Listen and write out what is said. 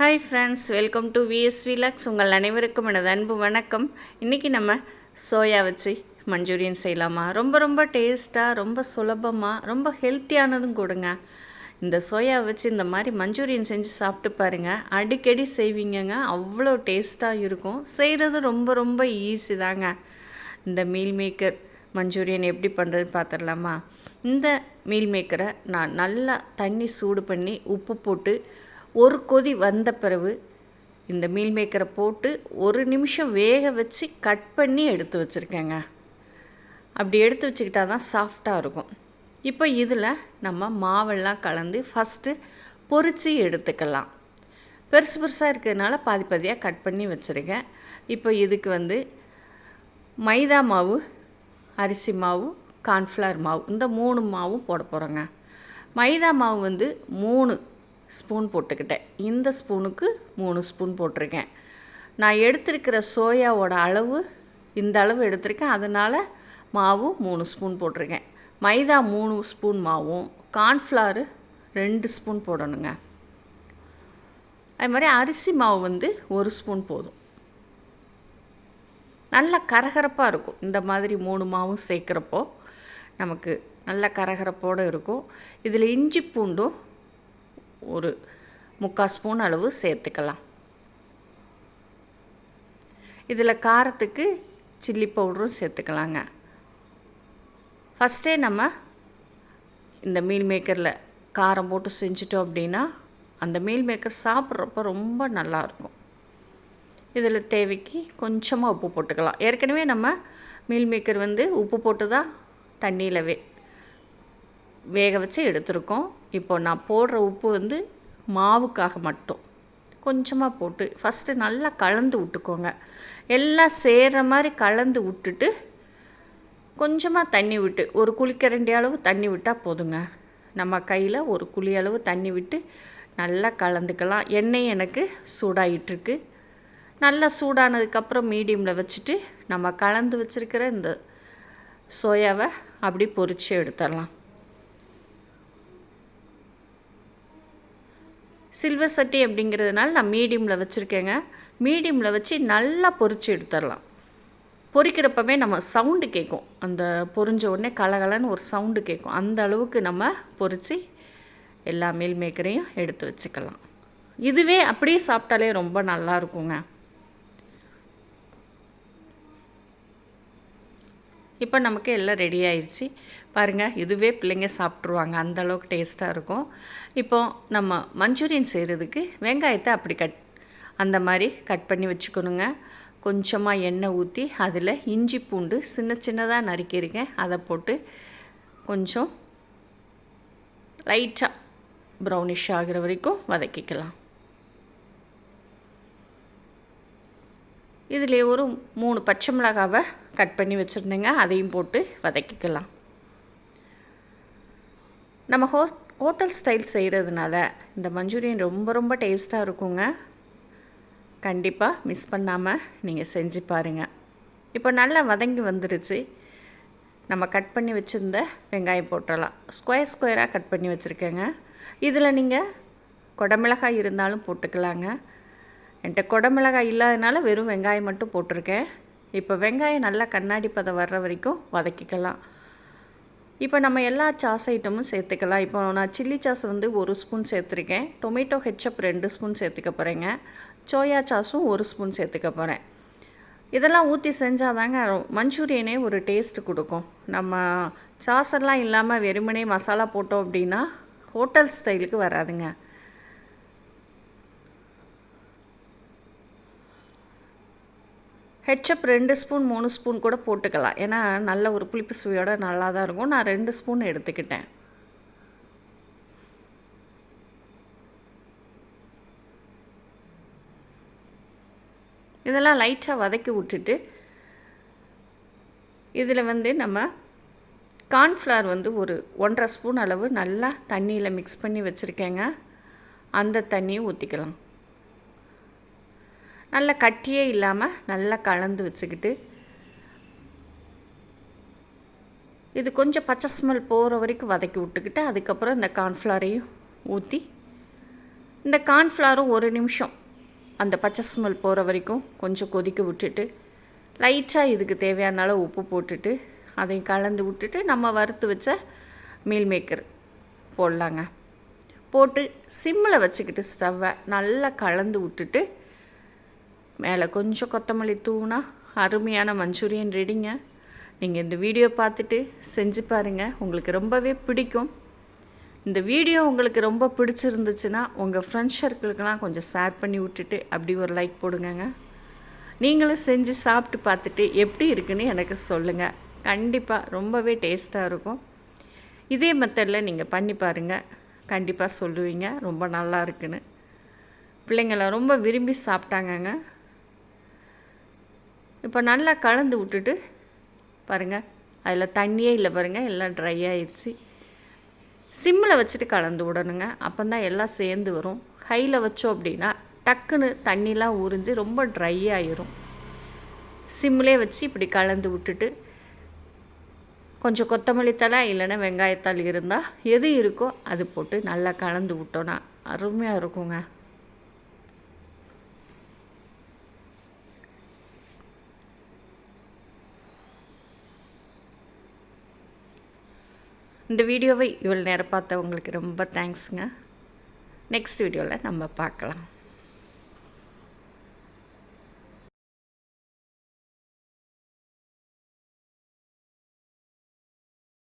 Hi friends welcome to VS vlogs உங்கள் அனைவருக்கும் எனது அன்பு வணக்கம். இன்றைக்கி நம்ம சோயா வச்சு மஞ்சூரியன் செய்யலாமா? ரொம்ப ரொம்ப டேஸ்ட்டாக ரொம்ப சுலபமாக ரொம்ப ஹெல்த்தியானதும் கொடுங்க. இந்த சோயா வச்சு இந்த மாதிரி மஞ்சூரியன் செஞ்சு சாப்பிட்டு பாருங்கள் அடிக்கடி செய்வீங்கங்க. அவ்வளோ டேஸ்ட்டாக இருக்கும். செய்கிறது ரொம்ப ரொம்ப ஈஸி தாங்க. இந்த மீல் மேக்கர் மஞ்சூரியன் எப்படி பண்ணுறதுன்னு பார்த்துடலாமா இந்த மீல் மேக்கரை நான் நல்லா தண்ணி சூடு பண்ணி உப்பு போட்டு ஒரு கொதி வந்த பிறகு இந்த மீல் மேக்கரை போட்டு ஒரு நிமிஷம் வேக வச்சு கட் பண்ணி எடுத்து வச்சுருக்கேங்க. அப்படி எடுத்து வச்சுக்கிட்டா தான் சாஃப்டாக இருக்கும். இப்போ இதில் நம்ம மாவெல்லாம் கலந்து ஃபஸ்ட்டு பொரித்து எடுத்துக்கலாம். பெருசு பெருசாக இருக்கிறதுனால பாதி பாதியாக கட் பண்ணி வச்சுருக்கேன். இப்போ இதுக்கு வந்து மைதா மாவு அரிசி மாவு கார்ன்ஃப்ளவர் மாவு இந்த மூணு மாவும் போட போகிறோங்க மைதா மாவு வந்து மூணு ஸ்பூன் போட்டுக்கிட்டேன். இந்த ஸ்பூனுக்கு மூணு ஸ்பூன் போட்டிருக்கேன். நான் எடுத்திருக்கிற சோயாவோட அளவு இந்த அளவு எடுத்திருக்கேன். அதனால் மாவு மூணு ஸ்பூன் போட்டிருக்கேன். மைதா மூணு ஸ்பூன் மாவும் கார்ன்ஃப்ளவர் ரெண்டு ஸ்பூன் போடணுங்க. அது மாதிரி அரிசி மாவு வந்து ஒரு ஸ்பூன் போதும். நல்லா கரகரப்பாக இருக்கும். இந்த மாதிரி மூணு மாவும் சேர்க்குறப்போ நமக்கு நல்ல கரகரப்போடு இருக்கும். இதில் இஞ்சி பூண்டும் ஒரு முக்கால் ஸ்பூன் அளவு சேர்த்துக்கலாம். இதில் காரத்துக்கு சில்லி பவுடரும் சேர்த்துக்கலாங்க. ஃபஸ்ட்டே நம்ம இந்த மீல் மேக்கரில் காரம் போட்டு செஞ்சிட்டோம் அப்படின்னா அந்த மீல் மேக்கர் சாப்பிட்றப்ப ரொம்ப நல்லாயிருக்கும். இதில் தேவைக்கு கொஞ்சமாக உப்பு போட்டுக்கலாம். ஏற்கனவே நம்ம மீல் மேக்கர் வந்து உப்பு போட்டு தான் தண்ணியிலவே வேக வச்சு எடுத்துருக்கோம். இப்போ நான் போடுற உப்பு வந்து மாவுக்காக மட்டும். கொஞ்சமாக போட்டு ஃபஸ்ட்டு நல்லா கலந்து விட்டுக்கோங்க. எல்லாம் சேர்கிற மாதிரி கலந்து விட்டுட்டு கொஞ்சமாக தண்ணி விட்டு ஒரு குளிக்கரண்டி அளவு தண்ணி விட்டால் போதுங்க. நம்ம கையில் ஒரு குழி அளவு தண்ணி விட்டு நல்லா கலந்துக்கலாம். எண்ணெய் எனக்கு சூடாகிட்டுருக்கு நல்லா சூடானதுக்கப்புறம் மீடியமில் வச்சுட்டு நம்ம கலந்து வச்சுருக்கிற இந்த சோயாவை அப்படி பொறிச்சு எடுத்துடலாம். சில்வர் சட்டி அப்படிங்கிறதுனால நான் மீடியமில் வச்சுருக்கேங்க. மீடியமில் வச்சு நல்லா பொறிச்சு எடுத்துடலாம். பொறிக்கிறப்பவே நம்ம சவுண்டு கேட்கும் அந்த பொறிஞ்ச உடனே கலகலன்னு ஒரு சவுண்டு கேட்கும் அந்த அளவுக்கு நம்ம பொறிச்சு எல்லா மீல் மேக்கரையும் எடுத்து வச்சுக்கலாம். இதுவே அப்படியே சாப்பிட்டாலே ரொம்ப நல்லா இருக்குங்க. இப்போ நமக்கு எல்லாம் ரெடி ஆயிடுச்சு. பாருங்கள் இதுவே பிள்ளைங்க சாப்பிட்ருவாங்க அந்த அளவுக்கு டேஸ்ட்டாக இருக்கும். இப்போது நம்ம மஞ்சூரியன் செய்கிறதுக்கு வெங்காயத்தை அப்படி கட் அந்த மாதிரி கட் பண்ணி வச்சுக்கணுங்க. கொஞ்சமாக எண்ணெய் ஊற்றி அதில் இஞ்சி பூண்டு சின்ன சின்னதாக நறுக்கியிருக்கேன். அதை போட்டு கொஞ்சம் லைட்டாக ப்ரௌனிஷ் ஆகிற வரைக்கும் வதக்கிக்கலாம். இதில் ஒரு மூணு பச்சை மிளகாவை கட் பண்ணி வச்சுருந்தேங்க. அதையும் போட்டு வதக்கிக்கலாம். நம்ம ஹோ ஹோட்டல் ஸ்டைல் செய்கிறதுனால இந்த மஞ்சூரியன் ரொம்ப ரொம்ப டேஸ்ட்டாக இருக்குங்க. கண்டிப்பாக மிஸ் பண்ணாமல் நீங்கள் செஞ்சு பாருங்கள் இப்போ நல்லா வதங்கி வந்துருச்சு. நம்ம கட் பண்ணி வச்சுருந்த வெங்காயம் போட்டுடலாம் ஸ்கொயர் ஸ்கொயராக கட் பண்ணி வச்சுருக்கேங்க. இதில் நீங்கள் குடமிளகாய் இருந்தாலும் போட்டுக்கலாங்க. என்கிட்ட குடமிளகாய் இல்லாதனால வெறும் வெங்காயம் மட்டும் போட்டிருக்கேன். இப்போ வெங்காயம் நல்லா கண்ணாடி பதம் வர்ற வரைக்கும் வதக்கிக்கலாம். இப்போ நம்ம எல்லா சாஸ் ஐட்டமும் சேர்த்துக்கலாம். இப்போ நான் சில்லி சாஸ் வந்து ஒரு ஸ்பூன் சேர்த்துருக்கேன். டொமேட்டோ ஹெச்சப் ரெண்டு ஸ்பூன் சேர்த்துக்க போகிறேங்க சோயா சாஸும் ஒரு ஸ்பூன் சேர்த்துக்க போகிறேன் இதெல்லாம் ஊற்றி செஞ்சால் தாங்க மஞ்சூரியனே ஒரு டேஸ்ட்டு கொடுக்கும். நம்ம சாஸெல்லாம் இல்லாமல் வெறுமனே மசாலா போட்டோம் அப்படின்னா ஹோட்டல் ஸ்டைலுக்கு வராதுங்க. ஹெச்சப் ரெண்டு ஸ்பூன் மூணு ஸ்பூன் கூட போட்டுக்கலாம். ஏன்னா நல்ல ஒரு புளிப்பு சுவையோட நல்லா தான் இருக்கும். நான் ரெண்டு ஸ்பூன் எடுத்துக்கிட்டேன். இதெல்லாம் லைட்டாக வதக்கி விட்டுட்டு இதில் வந்து நம்ம கார்ன்ஃப்ளவர் வந்து ஒரு ஒன்றரை ஸ்பூன் அளவு நல்லா தண்ணியில் மிக்ஸ் பண்ணி வச்சுருக்கேங்க. அந்த தண்ணியை ஊற்றிக்கலாம் நல்லா கட்டியே இல்லாமல் நல்லா கலந்து வச்சுக்கிட்டு இது கொஞ்சம் பச்சை ஸ்மெல் போகிற வரைக்கும் வதக்கி விட்டுக்கிட்டு அதுக்கப்புறம் இந்த கார்ன்ஃப்ளாரையும் ஊற்றி இந்த கார்ன்ஃப்ளாரும் ஒரு நிமிஷம் அந்த பச்சை ஸ்மெல் போகிற வரைக்கும் கொஞ்சம் கொதிக்க விட்டுட்டு லைட்டாக இதுக்கு தேவையான அளவு உப்பு போட்டுட்டு அதையும் கலந்து விட்டுட்டு நம்ம வறுத்து வச்ச மீல் மேக்கர் போடலாங்க. போட்டு சிம்மில் வச்சுக்கிட்டு ஸ்டவ்வை நல்லா கலந்து விட்டுட்டு மேலே கொஞ்சம் கொத்தமல்லி தூணா அருமையான மஞ்சூரியன் ரெடிங்க நீங்கள் இந்த வீடியோ பார்த்துட்டு செஞ்சு பாருங்கள் உங்களுக்கு ரொம்பவே பிடிக்கும். இந்த வீடியோ உங்களுக்கு ரொம்ப பிடிச்சிருந்துச்சுன்னா உங்கள் ஃப்ரெண்ட்ஸ் சர்க்கிளுக்கெல்லாம் கொஞ்சம் ஷேர் பண்ணி விட்டுட்டு அப்படி ஒரு லைக் போடுங்கங்க. நீங்களும் செஞ்சு சாப்பிட்டு பார்த்துட்டு எப்படி இருக்குன்னு எனக்கு சொல்லுங்கள் கண்டிப்பாக ரொம்பவே டேஸ்ட்டாக இருக்கும். இதே மெத்தடில் நீங்கள் பண்ணி பாருங்கள் கண்டிப்பாக சொல்லுவீங்க. ரொம்ப நல்லா இருக்குன்னு. பிள்ளைங்களாம் ரொம்ப விரும்பி சாப்பிட்டாங்கங்க. இப்போ நல்லா கலந்து விட்டுட்டு பாருங்கள் அதில் தண்ணியே இல்லை பாருங்கள் எல்லாம் ட்ரை ஆயிடுச்சு சிம்மில் வச்சுட்டு கலந்து விடணுங்க. அப்போ தான் எல்லாம் சேர்ந்து வரும். ஹையில் வச்சோம் அப்படின்னா டக்குன்னு தண்ணிலாம் உறிஞ்சு ரொம்ப ட்ரை ஆயிரும். சிம்மிலே வச்சு இப்படி கலந்து விட்டுட்டு கொஞ்சம் கொத்தமல்லி தழை இல்லைன்னா வெங்காயத்தால் இருந்தால் எது இருக்கோ அது போட்டு நல்லா கலந்து விட்டோன்னா அருமையாக இருக்குங்க. இந்த வீடியோவை இவ்வளோ நேரம் பார்த்தவங்களுக்கு ரொம்ப தேங்க்ஸுங்க நெக்ஸ்ட் வீடியோவில் நம்ம பார்க்கலாம்.